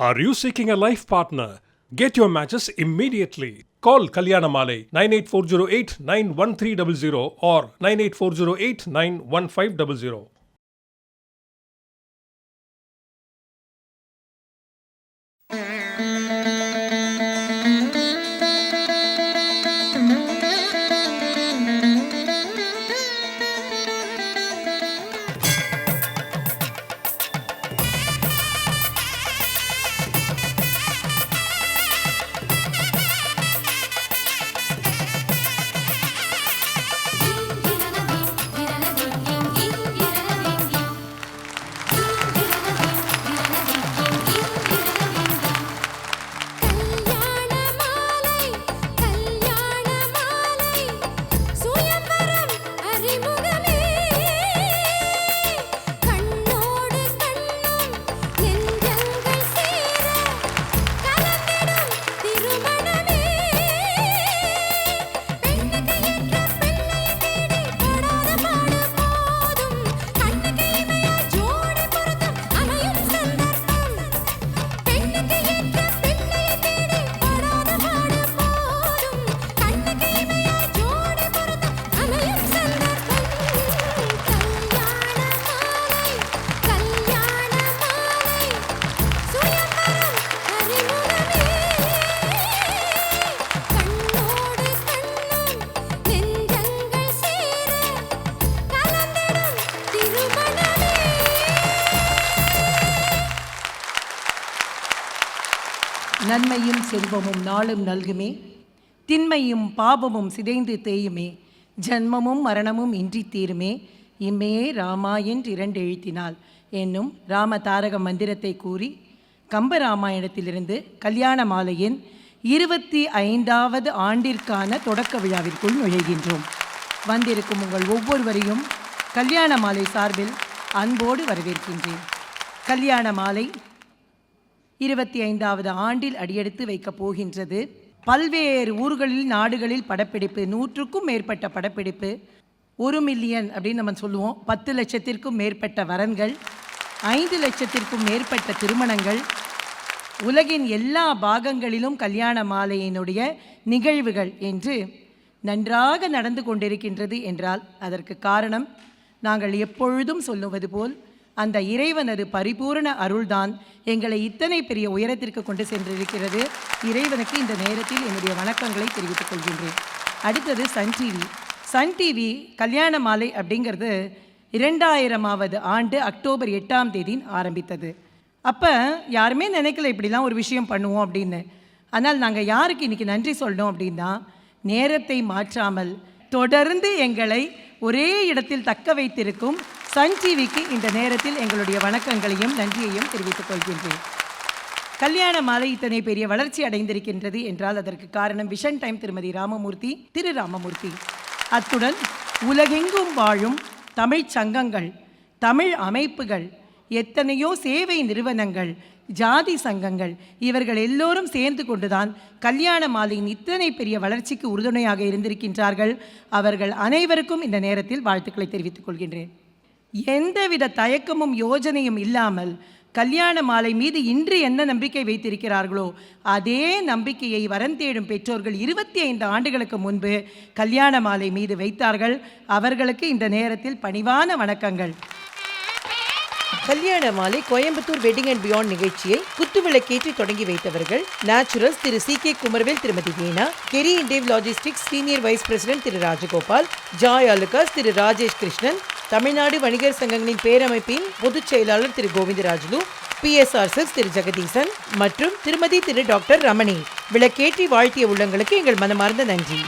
Are you seeking a life partner? Get your matches immediately. Call Kalyanamale 98408 91300 or 98408 91500. செல்வமும் நாளும் நல்குமே. திண்மையும் பாபமும் சிதைந்து தேயுமே. ஜன்மமும் மரணமும் இன்றி தீருமே. இம்மையே ராமா என்று இரண்டு எழுத்தினால் என்னும் ராம தாரக மந்திரத்தை கூறி கம்பராமாயணத்திலிருந்து கல்யாண மாலையின் இருபத்தி ஐந்தாவது ஆண்டிற்கான தொடக்க விழாவிற்குள் நுழைகின்றோம். வந்திருக்கும் உங்கள் ஒவ்வொருவரையும் கல்யாண மாலை சார்பில் அன்போடு வரவேற்கின்றேன். கல்யாண மாலை இருபத்தி ஐந்தாவது ஆண்டில் அடியெடுத்து வைக்கப் போகின்றது. பல்வேறு ஊர்களில் நாடுகளில் படப்பிடிப்பு நூற்றுக்கும் மேற்பட்ட படப்பிடிப்பு ஒரு மில்லியன் அப்படின்னு நம்ம சொல்லுவோம். பத்து லட்சத்திற்கும் மேற்பட்ட வரன்கள் ஐந்து லட்சத்திற்கும் மேற்பட்ட திருமணங்கள். உலகின் எல்லா பாகங்களிலும் கல்யாண மாலையினுடைய நிகழ்வுகள் என்று நன்றாக நடந்து கொண்டிருக்கின்றது என்றால் அதற்கு காரணம் நாங்கள் எப்பொழுதும் சொல்லுவது போல் அந்த இறைவனது பரிபூரண அருள்தான். எங்களை இத்தனை பெரிய உயரத்திற்கு கொண்டு சென்றிருக்கிறது. இறைவனுக்கு இந்த நேரத்தில் என்னுடைய வணக்கங்களை தெரிவித்துக் கொள்கின்றேன். அடுத்தது சன் டிவி சன் டிவி கல்யாண மாலை அப்படிங்கிறது இரண்டாயிரமாவது ஆண்டு அக்டோபர் எட்டாம் தேதி ஆரம்பித்தது. அப்போ யாருமே நினைக்கல இப்படிலாம் ஒரு விஷயம் பண்ணுவோம் அப்படின்னு. ஆனால் நாங்கள் யாருக்கு இன்றைக்கி நன்றி சொல்லணும் அப்படின்னா நேரத்தை மாற்றாமல் தொடர்ந்து எங்களை ஒரே இடத்தில் தக்க வைத்திருக்கும் சன் டிவிக்கு இந்த நேரத்தில் எங்களுடைய வணக்கங்களையும் நன்றியையும் தெரிவித்துக் கொள்கின்றேன். கல்யாண மாலை இத்தனை பெரிய வளர்ச்சி அடைந்திருக்கின்றது என்றால் அதற்கு காரணம் விஷன் டைம் திருமதி ராமமூர்த்தி திரு ராமமூர்த்தி. அத்துடன் உலகெங்கும் வாழும் தமிழ்ச் சங்கங்கள் தமிழ் அமைப்புகள் எத்தனையோ சேவை நிறுவனங்கள் ஜாதி சங்கங்கள் இவர்கள் எல்லோரும் சேர்ந்து கொண்டுதான் கல்யாண மாலையின் இத்தனை பெரிய வளர்ச்சிக்கு உறுதுணையாக இருந்திருக்கின்றார்கள். அவர்கள் அனைவருக்கும் இந்த நேரத்தில் வாழ்த்துக்களை தெரிவித்துக் கொள்கின்றேன். எந்தவித தயக்கமும் யோஜனையும் இல்லாமல் கல்யாண மாலை மீது இன்று என்ன நம்பிக்கை வைத்திருக்கிறார்களோ அதே நம்பிக்கையை வரம் தேடும் பெற்றோர்கள் இருபத்தி ஐந்து ஆண்டுகளுக்கு முன்பு கல்யாண மாலை மீது வைத்தார்கள். அவர்களுக்கு இந்த நேரத்தில் பணிவான வணக்கங்கள். கல்யாண மாலை கோயம்புத்தூர் வெட்டிங் அண்ட் பியாண்ட் நிகழ்ச்சியை குத்துவிளக்கேற்றி தொடங்கி வைத்தவர்கள் நேச்சுரல்ஸ் திரு சி கே குமரவேல் திருமதி வீணா கெரி Indev logistics senior vice president திரு ராஜகோபால் ஜாய் அலுகாஸ் திரு ராஜேஷ் கிருஷ்ணன் தமிழ்நாடு வணிகர் சங்கங்களின் பேரமைப்பின் பொதுச் செயலாளர் திரு கோவிந்தராஜுலு பிஎஸ்ஆர் சிக்ஸ் திரு ஜெகதீசன் மற்றும் திருமதி திரு டாக்டர் ரமணி. விளக்கேற்றி வாழ்த்திய உள்ளங்களுக்கு எங்கள் மனமார்ந்த நன்றி.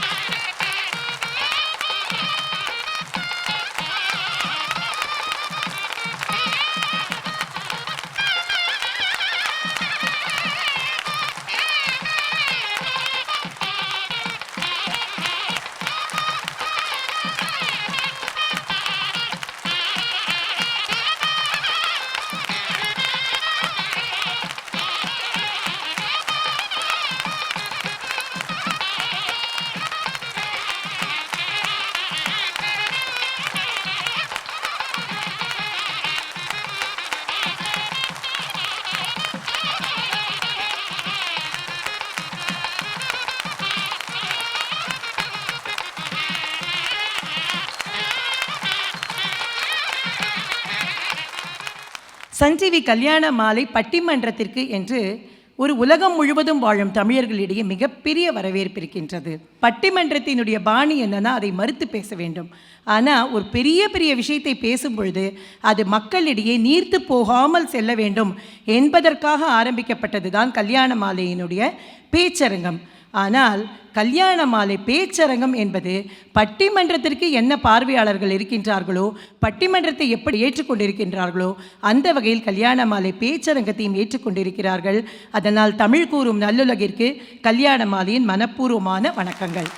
சஞ்சீவி கல்யாண மாலை பட்டிமன்றத்திற்கு என்று ஒரு உலகம் முழுவதும் வாழும் தமிழர்களிடையே மிகப்பெரிய வரவேற்பு இருக்கின்றது. பட்டிமன்றத்தினுடைய பாணி என்னன்னா அதை மறுத்து பேச வேண்டும். ஆனால் ஒரு பெரிய பெரிய விஷயத்தை பேசும் பொழுது அது மக்களிடையே நீர்த்து போகாமல் செல்ல வேண்டும் என்பதற்காக ஆரம்பிக்கப்பட்டது தான் கல்யாண மாலையினுடைய பேச்சரங்கம். ஆனால் கல்யாண மாலை பேச்சரங்கம் என்பது பட்டிமன்றத்திற்கு என்ன பார்வையாளர்கள் இருக்கின்றார்களோ பட்டிமன்றத்தை எப்படி ஏற்றுக்கொண்டிருக்கின்றார்களோ அந்த வகையில் கல்யாண மாலை பேச்சரங்கத்தையும் ஏற்றுக்கொண்டிருக்கிறார்கள். அதனால் தமிழ் கூறும் நல்லுலகிற்கு கல்யாண மாலையின் மனப்பூர்வமான வணக்கங்கள்.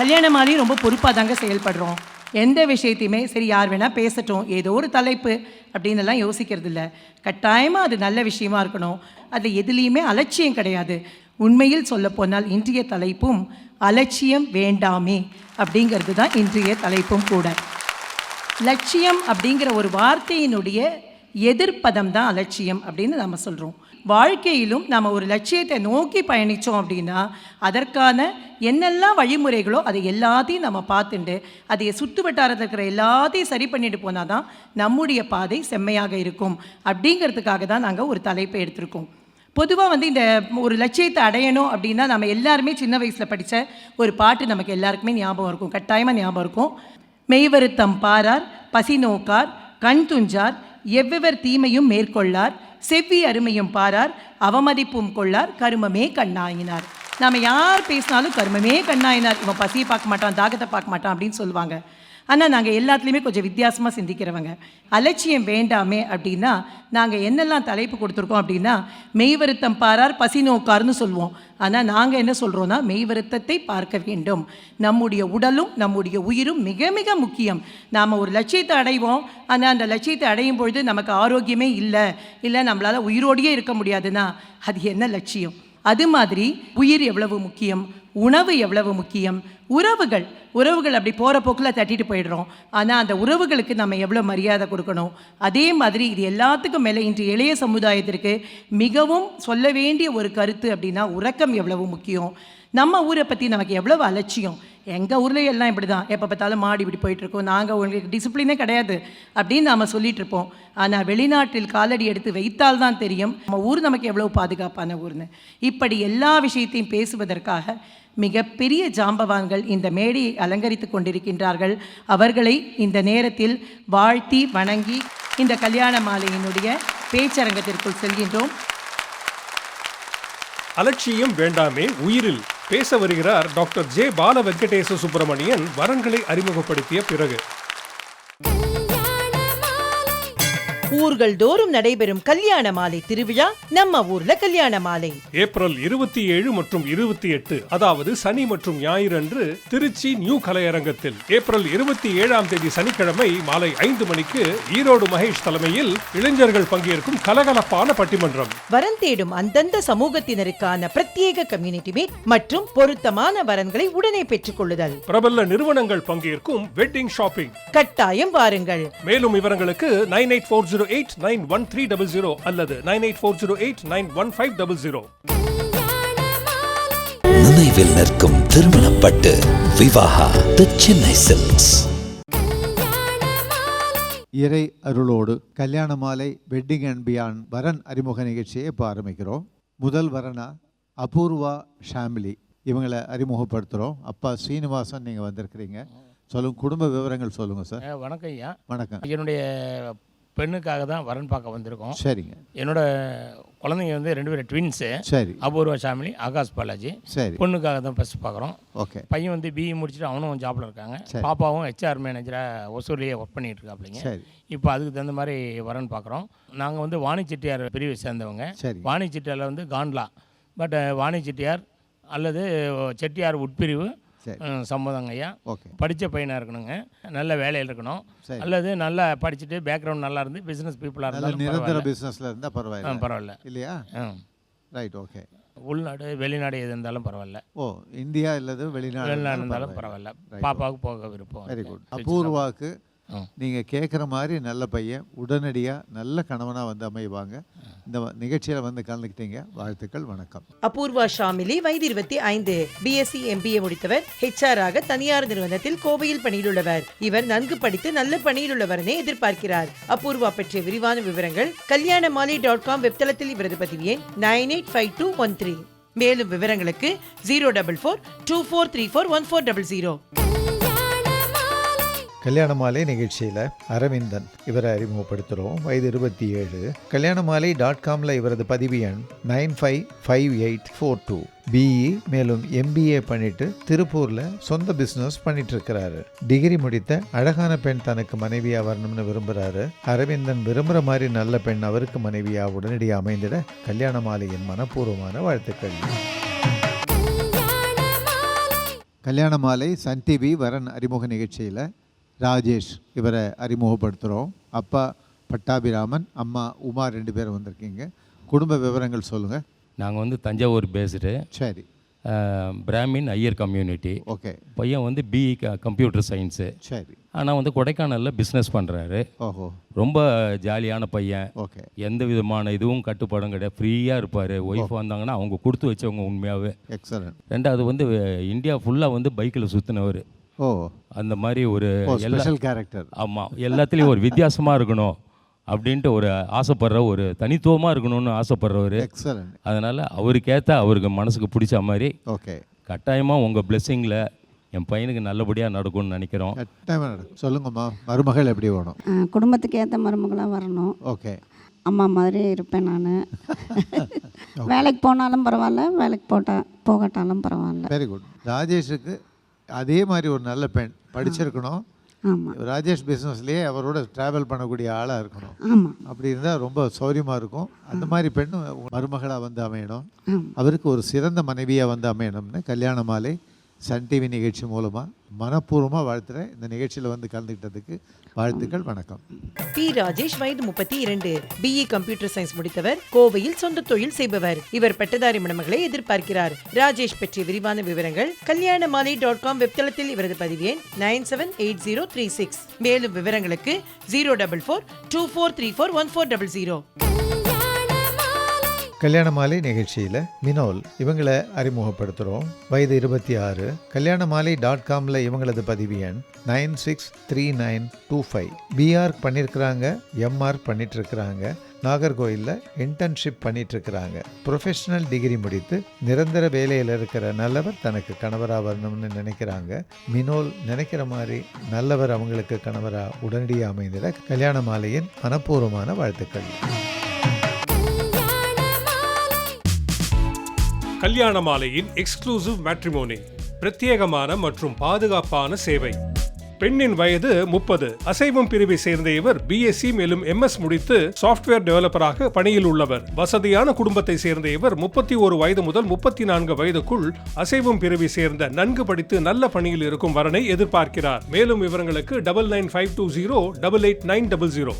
கல்யாண மாலையும் ரொம்ப பொறுப்பாக தாங்க செயல்படுறோம். எந்த விஷயத்தையுமே சரி யார் வேணால் பேசட்டும் ஏதோ ஒரு தலைப்பு அப்படின்னு எல்லாம் யோசிக்கிறது இல்லை கட்டாயமாக அது நல்ல விஷயமா இருக்கணும். அது எதுலேயுமே அலட்சியம் கிடையாது. உண்மையில் சொல்லப்போனால் இன்றைய தலைப்பும் அலட்சியம் வேண்டாமே அப்படிங்கிறது தான் இன்றைய தலைப்பும் கூட. லட்சியம் அப்படிங்கிற ஒரு வார்த்தையினுடைய எதிர்ப்பதம் தான் அலட்சியம் அப்படின்னு நம்ம சொல்கிறோம் வாழ்க்கையிலும் நம்ம ஒரு லட்சியத்தை நோக்கி பயணித்தோம் அப்படின்னா அதற்கான என்னெல்லாம் வழிமுறைகளோ அதை எல்லாத்தையும் நம்ம பார்த்துட்டு அதை சுற்று வட்டாரத்தில் இருக்கிற எல்லாத்தையும் சரி பண்ணிட்டு போனால் தான் நம்முடைய பாதை செம்மையாக இருக்கும் அப்படிங்கிறதுக்காக தான் நாங்கள் ஒரு தலைப்பை எடுத்திருக்கோம். பொதுவாக வந்து இந்த ஒரு லட்சியத்தை அடையணும் அப்படின்னா நம்ம எல்லாருமே சின்ன வயசில் படித்த ஒரு பாட்டு நமக்கு எல்லாருக்குமே ஞாபகம் இருக்கும். கட்டாயமாக ஞாபகம் இருக்கும். மெய்வருத்தம் பாரார் பசி நோக்கார் கண் துஞ்சார் எவ்வெவர் தீமையும் மேற்கொள்ளார் செவ்வி அருமையும் பாரார் அவமதிப்பும் கொள்ளார் கருமமே கண்ணாயினார். நாம் யார் பேசினாலும் கருமமே கண்ணாயினார். இவன் பசியை பார்க்க மாட்டான் தாகத்தை பார்க்க மாட்டான் அப்படின்னு சொல்லுவாங்க. ஆனால் நாங்கள் எல்லாத்துலேயுமே கொஞ்சம் வித்தியாசமாக சிந்திக்கிறவங்க. அலட்சியம் வேண்டாமே அப்படின்னா நாங்கள் என்னெல்லாம் தலைப்பு கொடுத்துருக்கோம் அப்படின்னா மெய் வருத்தம் பாரார் பசி நோக்கார்னு சொல்லுவோம். ஆனால் நாங்கள் என்ன சொல்கிறோன்னா மெய் வருத்தத்தை பார்க்க வேண்டும். நம்முடைய உடலும் நம்முடைய உயிரும் மிக மிக முக்கியம். நாம் ஒரு லட்சியத்தை அடைவோம். ஆனால் அந்த லட்சியத்தை அடையும் பொழுது நமக்கு ஆரோக்கியமே இல்லை. இல்லை நம்மளால் உயிரோடையே இருக்க முடியாதுன்னா அது என்ன லட்சியம்? அது மாதிரி உயிர் எவ்வளவு முக்கியம்? உணவு எவ்வளவு முக்கியம்? உறவுகள். உறவுகள் அப்படி போகிற போக்கில் தட்டிட்டு போயிடுறோம். ஆனால் அந்த உறவுகளுக்கு நம்ம எவ்வளோ மரியாதை கொடுக்கணும்? அதே மாதிரி இது எல்லாத்துக்கும் மேலே இன்று இளைய சமுதாயத்திற்கு மிகவும் சொல்ல வேண்டிய ஒரு கருத்து அப்படின்னா உறக்கம் எவ்வளவு முக்கியம்? நம்ம ஊரை பற்றி நமக்கு எவ்வளவு அலட்சியம்? எங்கள் ஊரில் எல்லாம் இப்படி தான் எப்போ பார்த்தாலும் மாடி இப்படி போயிட்டுருக்கோம் நாங்கள் உங்களுக்கு டிசிப்ளினே கிடையாது அப்படின்னு நாம் சொல்லிகிட்ருப்போம் இருப்போம். ஆனால் வெளிநாட்டில் காலடி எடுத்து வைத்தால் தான் தெரியும். நம்ம ஊர் நமக்கு எவ்வளோ பாதுகாப்பான ஊர்னு. இப்படி எல்லா விஷயத்தையும் பேசுவதற்காக மிகப்பெரிய ஜாம்பவான்கள் இந்த மேடையை அலங்கரித்து கொண்டிருக்கின்றார்கள். அவர்களை இந்த நேரத்தில் வாழ்த்தி வணங்கி இந்த கல்யாண மாலையினுடைய பேச்சரங்கத்திற்குள் செல்கின்றோம். அலட்சியம் வேண்டாமே உயிரில் பேச வருகிறார் டாக்டர் ஜே. பால வெங்கடேச சுப்பிரமணியன். வரங்களை அறிமுகப்படுத்திய பிறகு. ஊர்கள் தோறும் நடைபெறும் கல்யாண மாலை திருவிழா நம்ம ஊர்ல கல்யாண மாலை. ஏப்ரல் இருபத்தி ஏழு மற்றும் இருபத்தி எட்டு அதாவது சனி மற்றும் ஞாயிறு அன்று திருச்சி நியூ கலையரங்கத்தில். ஏப்ரல் இருபத்தி ஏழாம் தேதி சனிக்கிழமை மாலை ஐந்து மணிக்கு ஈரோடு மகேஷ் தலைமையில் இளைஞர்கள் பங்கேற்கும் கலகலப்பான பட்டிமன்றம். வரன் தேடும் அந்தந்த சமூகத்தினருக்கான பிரத்யேக கம்யூனிட்டி மீட் மற்றும் பொருத்தமான வரன்களை உடனே பெற்றுக் கொள்ளுதல். பிரபல நிறுவனங்கள் பங்கேற்கும் வெட்டிங் ஷாப்பிங் கட்டாயம் வாருங்கள். மேலும் விவரங்களுக்கு nine eight four zero eight nine one three double zero அல்லது nine eight four zero eight nine one five double zero நினைவில் நிற்கும் திருமணப்பட்டு விவாகா தி சென்னை சில்க்ஸ் இறை அருளோடு கல்யாண மாலை வெட்டிங் அண்ட் பியாண்ட் வரன் அறிமுக நிகழ்ச்சியை இப்போ ஆரம்பிக்கிறோம் முதல் வரனா அபூர்வா ஷாமிலி இவங்களை அறிமுகப்படுத்துகிறோம் அப்பா ஸ்ரீனிவாசன் நீங்கள் வந்திருக்கிறீங்க சொல்லுங்க குடும்ப விவரங்கள் சொல்லுங்கள் சார் வணக்கம் ஐயா வணக்கம் என்னுடைய பெண்ணுக்காக தான் வரன் பார்க்க வந்திருக்கோம். சரிங்க. என்னோட குழந்தைங்க வந்து ரெண்டு பேரும் ட்வின்ஸு சரி. அபூர்வா ஷாமிலி ஆகாஷ் பாலாஜி. சரி. பொண்ணுக்காக தான் ஃபஸ்ட் பார்க்குறோம். ஓகே. பையன் வந்து பிஇ முடிச்சுட்டு அவனும் ஜாப்பில் இருக்காங்க. பாப்பாவும் ஹெச்ஆர் மேனேஜராக ஒசூர்லேயே ஒர்க் பண்ணிட்டு இருக்காப்லிங்க. சரி. இப்போ அதுக்கு தகுந்த மாதிரி வரன் பார்க்குறோம். நாங்கள் வந்து வாணி செட்டியார் பிரிவை சேர்ந்தவங்க. சரி. வாணி செட்டியாரில் வந்து காண்ட்லா. பட் வாணி செட்டியார் அல்லது செட்டியார் உட்பிரிவு சம்மதங்க ஐயா. ஓகே. படித்த பையனாக இருக்கணுங்க. நல்ல வேலையில் இருக்கணும். அல்லது நல்லா படிச்சுட்டு பேக்ரவுண்ட் நல்லா இருந்து பிஸ்னஸ் பீப்புளாக இருந்தாலும் நிரந்தர பிஸ்னஸில் இருந்தால் பரவாயில்ல. பரவாயில்ல. இல்லையா? ரைட் ஓகே உள்நாடு வெளிநாடு எது இருந்தாலும் பரவாயில்ல. ஓ இந்தியா இல்லது வெளிநாடு வெளிநாடு இருந்தாலும் பரவாயில்ல. பாப்பாவுக்கு போக விருப்பம். வெரி. குட் அபூர்வாவுக்கு நீங்கள் கேட்குற மாதிரி நல்ல பையன் உடனடியாக நல்ல கணவனாக வந்து அமைவாங்க. இந்த நிகழ்ச்சியில் வந்து கலந்துக்கிட்டீங்க. வாழ்த்துக்கள் வணக்கம். அபூர்வா ஷாமிலி வயது இருபத்தி ஐந்து பிஎஸ்சி எம்பிஏ முடித்தவர். ஹெச்ஆர் ஆக தனியார் நிறுவனத்தில் கோவையில் பணியிலுள்ளவர். இவர் நன்கு படித்து நல்ல பணியிலுள்ளவரனே எதிர்பார்க்கிறார். அபூர்வா பற்றிய விரிவான விவரங்கள் கல்யாணமாலி டாட் காம் வெப்தளத்தில் இவரது பதிவு எண் nine eight five two one three. மேலும் விவரங்களுக்கு zero double four two four three four one four double zero. கல்யாண மாலை நிகழ்ச்சியில் அரவிந்தன் இவரை அறிமுகப்படுத்துகிறோம் வயது இருபத்தி ஏழு. கல்யாண மாலை டாட் காமில் இவரது பதிவு எண் nine five five eight four two. BE மேலும் எம்பிஏ பண்ணிட்டு திருப்பூரில் சொந்த பிஸ்னஸ் பண்ணிட்டு இருக்கிறாரு டிகிரி முடித்த அழகான பெண் தனக்கு மனைவியாக வரணும்னு விரும்புகிறாரு அரவிந்தன் விரும்புகிற மாதிரி நல்ல பெண் அவருக்கு மனைவியாக உடனடியாக அமைந்திட கல்யாண மாலையின் மனப்பூர்வமான வாழ்த்துக்கள். கல்யாண மாலை சன் டிவி வரன் அறிமுக நிகழ்ச்சியில் ராஜேஷ் இவரை அறிமுகப்படுத்துகிறோம். அப்பா பட்டாபிராமன் அம்மா உமா ரெண்டு பேரும் வந்திருக்கீங்க. குடும்ப விவரங்கள் சொல்லுங்கள் நாங்கள் வந்து தஞ்சாவூர் பேஸ்டு சரி. Brahmin Iyer community okay. பையன் வந்து பிஇ கம்ப்யூட்டர் சயின்ஸு சரி. ஆனால் வந்து கொடைக்கானலில் பிஸ்னஸ் பண்ணுறாரு ஓஹோ. ரொம்ப ஜாலியான பையன். ஓகே. எந்த விதமான இதுவும் கட்டுப்பாடும் கிடையாது. ஃப்ரீயாக இருப்பார். ஒய்ஃப் வந்தாங்கன்னா அவங்க கொடுத்து வச்சவங்க உண்மையாகவே எக்ஸலன்ட் ரெண்டாவது வந்து இந்தியா ஃபுல்லாக வந்து பைக்கில் சுற்றினவர் ஓ. அந்த மாதிரி ஒரு ஸ்பெஷல் கேரக்டர் ஆமாம் எல்லாத்துலேயும் ஒரு வித்தியாசமாக இருக்கணும் அப்படின்ட்டு ஒரு ஆசைப்படுற ஒரு தனித்துவமாக இருக்கணும்னு ஆசைப்படுறவர். எக்ஸலன்ட் அதனால் அவருக்கேற்ற அவருக்கு மனசுக்கு பிடிச்ச மாதிரி ஓகே. கட்டாயமாக உங்கள் பிளெஸ்ஸிங்கில் என் பையனுக்கு நல்லபடியாக நடக்கும்னு நினைக்கிறோம். சொல்லுங்கம்மா மருமகள் எப்படி வேணும் குடும்பத்துக்கு ஏற்ற மருமகளாக வரணும். ஓகே. அம்மா மாதிரி இருப்பேன் நான். வேலைக்கு போனாலும் பரவாயில்ல வேலைக்கு போட்டா போகட்டாலும் பரவாயில்ல. வெரி குட் ராஜேஷுக்கு அதே மாதிரி ஒரு நல்ல பெண் படிச்சிருக்கணும். ராஜேஷ் பிஸ்னஸ்லேயே அவரோட ட்ராவல் பண்ணக்கூடிய ஆளாக இருக்கணும். அப்படி இருந்தால் ரொம்ப சௌரியமாக இருக்கும். அந்த மாதிரி பெண்ணு மருமகளாக வந்து அமையணும். அவருக்கு ஒரு சிறந்த மனைவியாக வந்து அமையணும்னு கல்யாண மாலை சன் டிவி நிகழ்ச்சி மூலமாக மனப்பூர்வமாக வாழ்த்துறேன். இந்த நிகழ்ச்சியில் வந்து கலந்துக்கிட்டதுக்கு வாழ்த்துக்கள் வணக்கம். பி. ராஜேஷ் வயது முப்பத்தி இரண்டு. பிஇ கம்ப்யூட்டர் சயின்ஸ் முடித்தவர் கோவையில் சொந்த தொழில் செய்பவர். இவர் பட்டதாரி மணமகளை எதிர்பார்க்கிறார். ராஜேஷ் பற்றிய விரிவான விவரங்கள் கல்யாண மாலை டாட் காம் வெப்தளத்தில் இவரது பதிவு எண் nine seven eight zero three six. மேலும் விவரங்களுக்கு zero double four two four three four one four double zero. கல்யாண மாலை நிகழ்ச்சியில் மினோல் இவங்களை அறிமுகப்படுத்துகிறோம் வயது இருபத்தி ஆறு. கல்யாண மாலை டாட் காமில் இவங்களது பதிவு எண் nine six three nine two five. PR பண்ணியிருக்கிறாங்க எம்ஆர் பண்ணிட்டுருக்கிறாங்க நாகர்கோயிலில் இன்டர்ன்ஷிப் பண்ணிட்டுருக்கிறாங்க. ப்ரொஃபஷனல் டிகிரி முடித்து நிரந்தர வேலையில் இருக்கிற நல்லவர் தனக்கு கணவராக வரணும்னு நினைக்கிறாங்க. மினோல் நினைக்கிற மாதிரி நல்லவர் அவங்களுக்கு கணவராக உடனடியாக அமைந்திட கல்யாண மாலையின் மனப்பூர்வமான வாழ்த்துக்கள். கல்யாண மாலையின் எக்ஸ்க்ளூசிவ் மேட்ரிமோனி பிரத்யேகமான மற்றும் பாதுகாப்பான சேவை. பெண்ணின் வயது முப்பது. அசைவம் பிரிவை சேர்ந்த இவர் பிஎஸ்சி மேலும் எம்எஸ் முடித்து சாஃப்ட்வேர் டெவலப்பராக பணியில் உள்ளவர். வசதியான குடும்பத்தை சேர்ந்த இவர் முப்பத்தி ஒரு வயது முதல் முப்பத்தி நான்கு வயதுக்குள் அசைவம் பிரிவை சேர்ந்த நன்கு படித்து நல்ல பணியில் இருக்கும் வரனை எதிர்பார்க்கிறார். மேலும் விவரங்களுக்கு double nine five two zero double eight nine double zero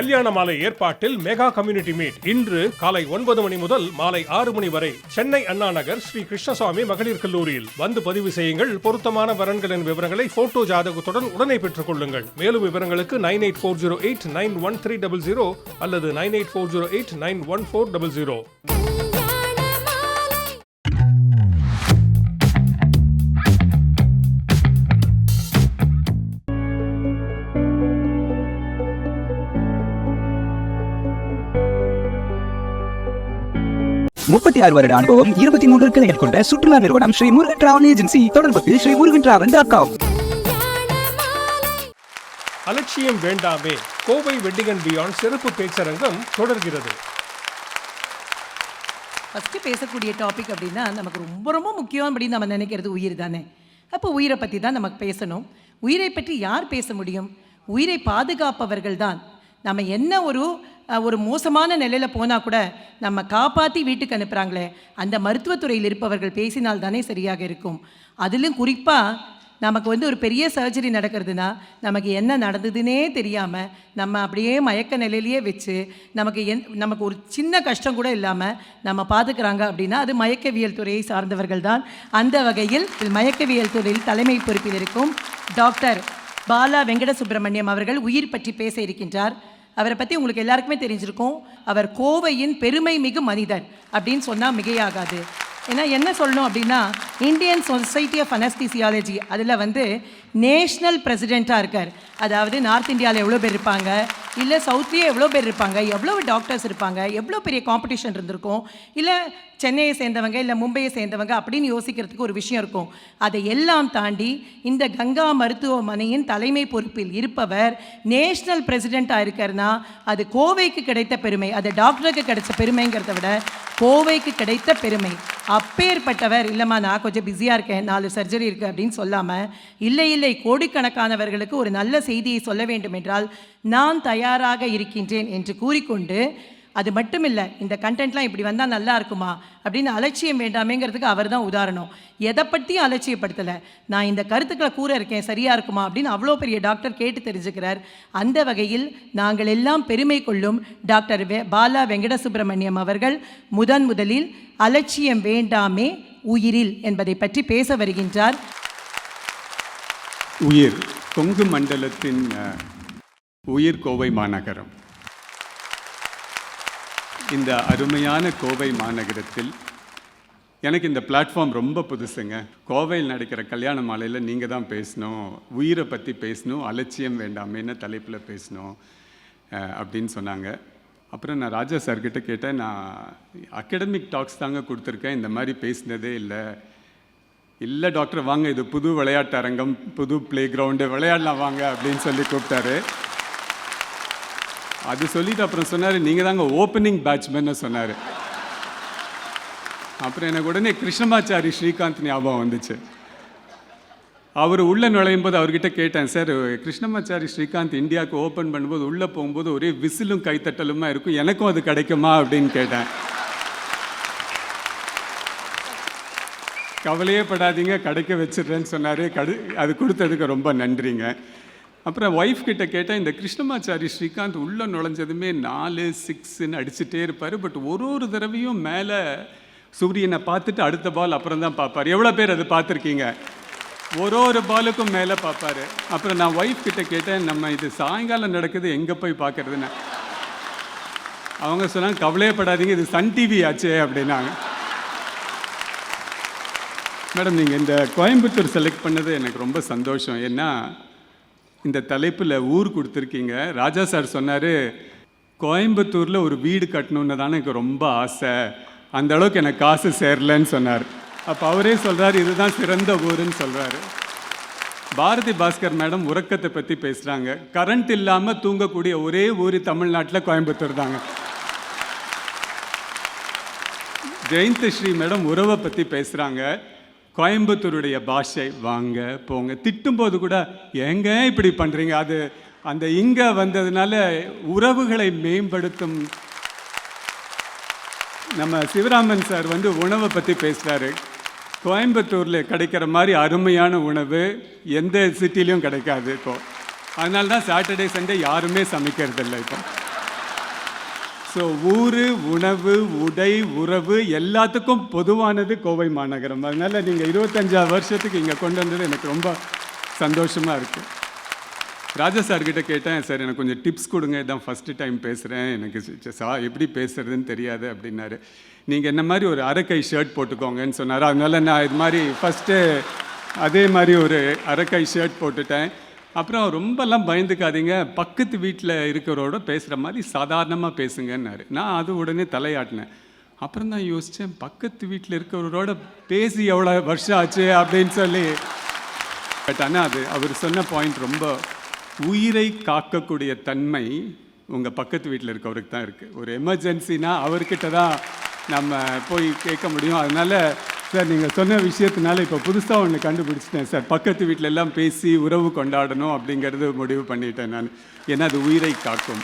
கல்யாண மாலை ஏற்பாட்டில் மெகா கம்யூனிட்டி மீட். இன்று காலை ஒன்பது மணி முதல் மாலை ஆறு மணி வரை சென்னை அண்ணா நகர் ஸ்ரீ கிருஷ்ணசுவாமி மகளிர் கல்லூரியில். வந்து பதிவு செய்யுங்கள். பொருத்தமான வரன்களின் விவரங்களை போட்டோ ஜாதகத்துடன் உடனே பெற்றுக் கொள்ளுங்கள். மேலும் விவரங்களுக்கு nine eight four zero eight nine one three double zero அல்லது nine eight four zero eight nine one four double zero. முப்பத்தி ஆறு வருட அனுபவம் இருபத்தி மூன்று கிளைகள் கொண்ட சுற்றுலா நிறுவனம் ஸ்ரீ முருகன் டிராவல் ஏஜென்சி தொடர்புக்கு Sri Murugan travel dot com அலட்சியம் வேண்டாமே. கோவை அண்ட் பியாண்ட் சிறப்பு பேச்சரங்கம் தொடர்கிறது. ஃபஸ்ட்டு பேசக்கூடிய டாபிக் அப்படின்னா நமக்கு ரொம்ப ரொம்ப முக்கியம் அப்படின்னு நம்ம நினைக்கிறது உயிர் தானே. அப்போ உயிரை பற்றி தான் நமக்கு பேசணும். உயிரை பற்றி யார் பேச முடியும்? உயிரை பாதுகாப்பவர்கள் தான். நம்ம என்ன ஒரு ஒரு மோசமான நிலையில் போனால் கூட நம்ம காப்பாற்றி வீட்டுக்கு அனுப்புகிறாங்களே அந்த மருத்துவத்துறையில் இருப்பவர்கள் பேசினால் தானே சரியாக இருக்கும். அதிலும் குறிப்பாக நமக்கு வந்து ஒரு பெரிய சர்ஜரி நடக்கிறதுனா நமக்கு என்ன நடந்ததுன்னே தெரியாமல் நம்ம அப்படியே மயக்க நிலையிலேயே வச்சு நமக்கு என் நமக்கு ஒரு சின்ன கஷ்டம் கூட இல்லாமல் நம்ம பார்த்துக்கிறாங்க அப்படின்னா அது மயக்கவியல் துறையை சார்ந்தவர்கள் தான். அந்த வகையில் மயக்கவியல் துறையில் தலைமை பொறுப்பில் இருக்கும் டாக்டர் பாலா வெங்கட சுப்பிரமணியம் அவர்கள் உயிர் பற்றி பேச இருக்கின்றார். அவரை பற்றி உங்களுக்கு எல்லாருக்குமே தெரிஞ்சிருக்கும். அவர் கோவையின் பெருமை மிகு மனிதர் அப்படின்னு சொன்னால் மிகையாகாது. ஏன்னா என்ன சொல்லணும் அப்படின்னா இந்தியன் சொசைட்டி ஆஃப் அனஸ்திசியாலஜி அதில் வந்து நேஷ்னல் பிரசிடெண்ட்டாக இருக்கார். அதாவது நார்த் இந்தியாவில் எவ்வளோ பேர் இருப்பாங்க? இல்லை சவுத்லேயே எவ்வளோ பேர் இருப்பாங்க? எவ்வளோ டாக்டர்ஸ் இருப்பாங்க? எவ்வளோ பெரிய காம்படிஷன் இருந்திருக்கும்? இல்லை சென்னையை சேர்ந்தவங்க இல்லை மும்பையை சேர்ந்தவங்க அப்படின்னு யோசிக்கிறதுக்கு ஒரு விஷயம் இருக்கும். அதை எல்லாம் தாண்டி இந்த கங்கா மருத்துவமனையின் தலைமை பொறுப்பில் இருப்பவர் நேஷ்னல் பிரசிடெண்ட்டாக இருக்காருன்னா அது கோவைக்கு கிடைத்த பெருமை அது டாக்டருக்கு கிடைச்ச பெருமைங்கிறத விட கோவைக்கு கிடைத்த பெருமை. அப்பேற்பட்டவர் இல்லைம்மா நான் கொஞ்சம் பிஸியாக இருக்கேன் நாலு சர்ஜரி இருக்குது அப்படின்னு சொல்லாமல் இல்லை இல்லை கோடிக்கணக்கானவர்களுக்கு ஒரு நல்ல செய்தியை சொல்ல வேண்டும் என்றால் நான் தயாராக இருக்கின்றேன் என்று கூறிக்கொண்டு அது மட்டும் இல்லை இந்த கண்டென்ட்லாம் இப்படி வந்தால் நல்லா இருக்குமா? அப்படின்னு அலட்சியம் வேண்டாமேங்கிறதுக்கு அவர் தான் உதாரணம். எதை பற்றியும் அலட்சியப்படுத்தலை. நான் இந்த கருத்துக்களை கூற இருக்கேன் சரியாக இருக்குமா? அப்படின்னு அவ்வளோ பெரிய டாக்டர் கேட்டு தெரிஞ்சுக்கிறார். அந்த வகையில் நாங்கள் எல்லாம் பெருமை கொள்ளும் டாக்டர் வெ பாலா வெங்கட சுப்பிரமணியம் அவர்கள் முதன் முதலில் அலட்சியம் வேண்டாமே உயிரில் என்பதை பற்றி பேச வருகின்றார். உயிர் கொங்கு மண்டலத்தின் உயிர் கோவை மாநகரம். இந்த அருமையான கோவை மாநகரத்தில் எனக்கு இந்த பிளாட்ஃபார்ம் ரொம்ப புதுசுங்க. கோவையில் நடக்கிற கல்யாண மாலையில் நீங்கள் தான் பேசணும். உயிரை பற்றி பேசணும். அலட்சியம் வேண்டாமேன்னு தலைப்பில் பேசணும்? அப்படின்னு சொன்னாங்க. அப்புறம் நான் ராஜா சார்கிட்ட கேட்டேன். நான் அகடமிக் டாக்ஸ் தாங்க கொடுத்துருக்கேன். இந்த மாதிரி பேசினதே இல்லை. இல்லை டாக்டர் வாங்க. இது புது விளையாட்டு அரங்கம் புது ப்ளே கிரவுண்டு விளையாடலாம் வாங்க அப்படின்னு சொல்லி கூப்பிட்டாரு. அது சொல்லிட்டு அப்புறம் சொன்னார் நீங்கள் தாங்க ஓப்பனிங் பேட்ச்மேன்னு சொன்னார். அப்புறம் எனக்கு உடனே கிருஷ்ணமாச்சாரி ஸ்ரீகாந்த் ஞாபகம் வந்துச்சு. அவர் உள்ளே நுழையும் போது அவர்கிட்ட கேட்டேன் சார் கிருஷ்ணமாச்சாரி ஸ்ரீகாந்த் இந்தியாவுக்கு ஓப்பன் பண்ணும்போது உள்ளே போகும்போது ஒரே விசிலும் கைத்தட்டலுமா இருக்கும்? எனக்கும் அது கிடைக்குமா? அப்படின்னு கேட்டேன். கவலையே படாதீங்க கிடைக்க வச்சிடுறேன்னு சொன்னார். கடு அது கொடுத்ததுக்கு ரொம்ப நன்றிங்க. அப்புறம் ஒய்ஃப் கிட்ட கேட்டேன் இந்த கிருஷ்ணமாச்சாரி ஸ்ரீகாந்த் உள்ளே நுழைஞ்சதுமே நாலு சிக்ஸ்ன்னு அடிச்சுட்டே இருப்பார். பட் ஒரு ஒரு தடவையும் மேலே சூரியனை பார்த்துட்டு அடுத்த பால் அப்புறம் தான் பார்ப்பார். எவ்வளோ பேர் அது பார்த்துருக்கீங்க? ஒரு ஒரு பாலுக்கும் மேலே பார்ப்பாரு. அப்புறம் நான் ஒய்ஃப் கிட்ட கேட்டேன் நம்ம இது சாயங்காலம் நடக்குது எங்கே போய் பார்க்கறதுன்னு. அவங்க சொன்னாங்க கவலையே படாதீங்க இது சன் டிவி ஆச்சே அப்படின்னாங்க. மேடம் நீங்கள் இந்த கோயம்புத்தூர் செலக்ட் பண்ணது எனக்கு ரொம்ப சந்தோஷம். ஏன்னா இந்த தலைப்பில் ஊர் கொடுத்துருக்கீங்க. ராஜா சார் சொன்னார் கோயம்புத்தூரில் ஒரு வீடு கட்டணுன்னு தானே எனக்கு ரொம்ப ஆசை. அந்த அளவுக்கு எனக்கு காசு சேரலன்னு சொன்னார். அப்போ அவரே சொல்கிறார் இதுதான் சிறந்த ஊருன்னு சொல்கிறாரு பாரதி பாஸ்கர் மேடம் உறக்கத்தை பற்றி பேசுகிறாங்க கரண்ட் இல்லாமல் தூங்கக்கூடிய ஒரே ஊர் தமிழ்நாட்டில் கோயம்புத்தூர் தாங்க. ஜெயந்த் ஸ்ரீ மேடம் உறவை பற்றி பேசுகிறாங்க கோயம்புத்தூருடைய பாஷை வாங்க போங்க. திட்டும்போது கூட ஏங்க இப்படி பண்ணுறீங்க அது அந்த இங்கே வந்ததுனால உறவுகளை மேம்படுத்தும். நம்ம சிவராமன் சார் வந்து உணவை பற்றி பேசுகிறாரு கோயம்புத்தூரில் கிடைக்கிற மாதிரி அருமையான உணவு எந்த சிட்டிலையும் கிடைக்காது இப்போ. அதனால தான் சாட்டர்டே சண்டே யாருமே சமைக்கிறதில்ல இப்போ. ஸோ ஊர் உணவு உடை உறவு எல்லாத்துக்கும் பொதுவானது கோவை மாநகரம். அதனால் நீங்கள் இருபத்தஞ்சா வருஷத்துக்கு இங்கே கொண்டு வந்தது எனக்கு ரொம்ப சந்தோஷமாக இருக்குது ராஜா சார்கிட்ட கேட்டேன் சார் எனக்கு கொஞ்சம் டிப்ஸ் கொடுங்க. இதான் ஃபஸ்ட்டு டைம் பேசுகிறேன் எனக்கு சா எப்படி பேசுகிறதுன்னு தெரியாது அப்படின்னாரு. நீங்கள் என்ன மாதிரி ஒரு அரைக்கை ஷர்ட் போட்டுக்கோங்கன்னு சொன்னார். அதனால் நான் இது மாதிரி ஃபஸ்ட்டு அதே மாதிரி ஒரு அரைக்கை ஷர்ட் போட்டுட்டேன். அப்புறம் ரொம்பலாம் பயந்துக்காதீங்க. பக்கத்து வீட்டில் இருக்கிறவரோட பேசுகிற மாதிரி சாதாரணமாக பேசுங்கன்னாரு. நான் அது உடனே தலையாட்டினேன். அப்புறம் தான் யோசித்தேன் பக்கத்து வீட்டில் இருக்கிறவரோட பேசி எவ்வளோ வருஷம் ஆச்சு அப்படின்னு சொல்லி. பட் ஆனால் அது அவர் சொன்ன பாயிண்ட் ரொம்ப உயிரை காக்கக்கூடிய தன்மை உங்கள் பக்கத்து வீட்டில் இருக்கவருக்கு தான் இருக்குது ஒரு எமர்ஜென்சினா அவர்கிட்ட தான் நம்ம போய் கேட்க முடியும். அதனால் சார் நீங்கள் சொன்ன விஷயத்தினால இப்போ புதுசாக ஒன்று கண்டுபிடிச்சிட்டேன் சார். பக்கத்து வீட்டில் எல்லாம் பேசி உறவு கொண்டாடணும் அப்படிங்கிறது முடிவு பண்ணிட்டேன் நான். ஏன்னா அது உயிரை காக்கும்.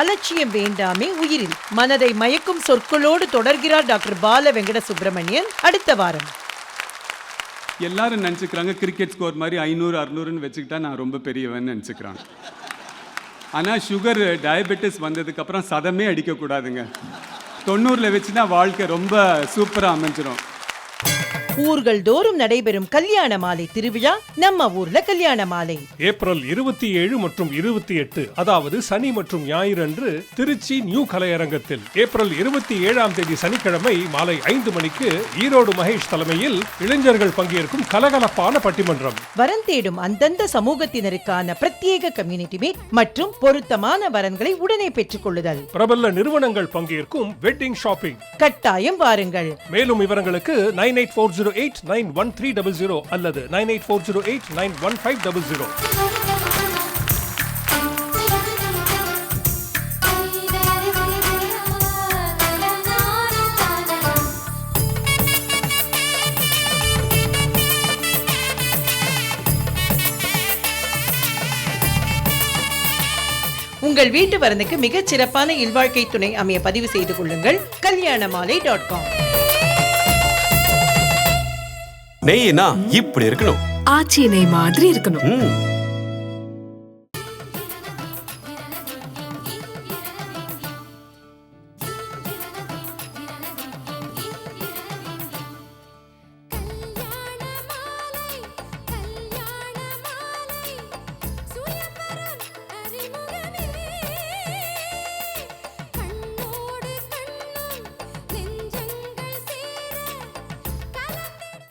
அலட்சியம் வேண்டாமே உயிரில். மனதை மயக்கும் சொற்களோடு தொடர்கிறார் டாக்டர் பால வெங்கட சுப்பிரமணியன் அடுத்த வாரம். எல்லாரும் நினச்சிக்கிறாங்க கிரிக்கெட் ஸ்கோர் மாதிரி ஐநூறு அறுநூறுன்னு வச்சுக்கிட்டா நான் ரொம்ப பெரியவன் நினச்சிக்கிறாங்க. ஆனால் சுகர் டயபெட்டிஸ் வந்ததுக்கப்புறம் சதமே அடிக்கக்கூடாதுங்க. தொண்ணூறில் வச்சுன்னா வாழ்க்கை ரொம்ப சூப்பராக அமைஞ்சிரும். ஊர்கள் தோறும் நடைபெறும் கல்யாண மாலை திருவிழா நம்ம ஊர்ல கல்யாண மாலை. ஏப்ரல் இருபத்தி ஏழு மற்றும் இருபத்தி எட்டு அதாவது சனி மற்றும் ஞாயிறு அன்று திருச்சி நியூ கலையரங்கத்தில். ஏப்ரல் இருபத்தி ஏழாம் தேதி சனிக்கிழமை மாலை ஐந்து மணிக்கு ஈரோடு மகேஷ் தலைமையில் இளைஞர்கள் பங்கேற்கும் கலகலப்பான பட்டிமன்றம். வரன் தேடும் அந்தந்த சமூகத்தினருக்கான பிரத்யேக கம்யூனிட்டி மீட் மற்றும் பொருத்தமான வரன்களை உடனே பெற்றுக் கொள்ளுதல். பிரபல நிறுவனங்கள் பங்கேற்கும் வெட்டிங் ஷாப்பிங் கட்டாயம் வாருங்கள். மேலும் விவரங்களுக்கு nine eight four zero zero eight nine one three double zero அல்லது nine eight four zero eight nine one five double zero. உங்கள் வீட்டு வரனுக்கு மிகச் சிறப்பான இல்வாழ்க்கை துணை அமைய பதிவு செய்து கொள்ளுங்கள். கல்யாணமாலை டாட் காம் நெய்னா இப்படி இருக்கணும். ஆச்சி நெய் மாதிரி இருக்கணும்.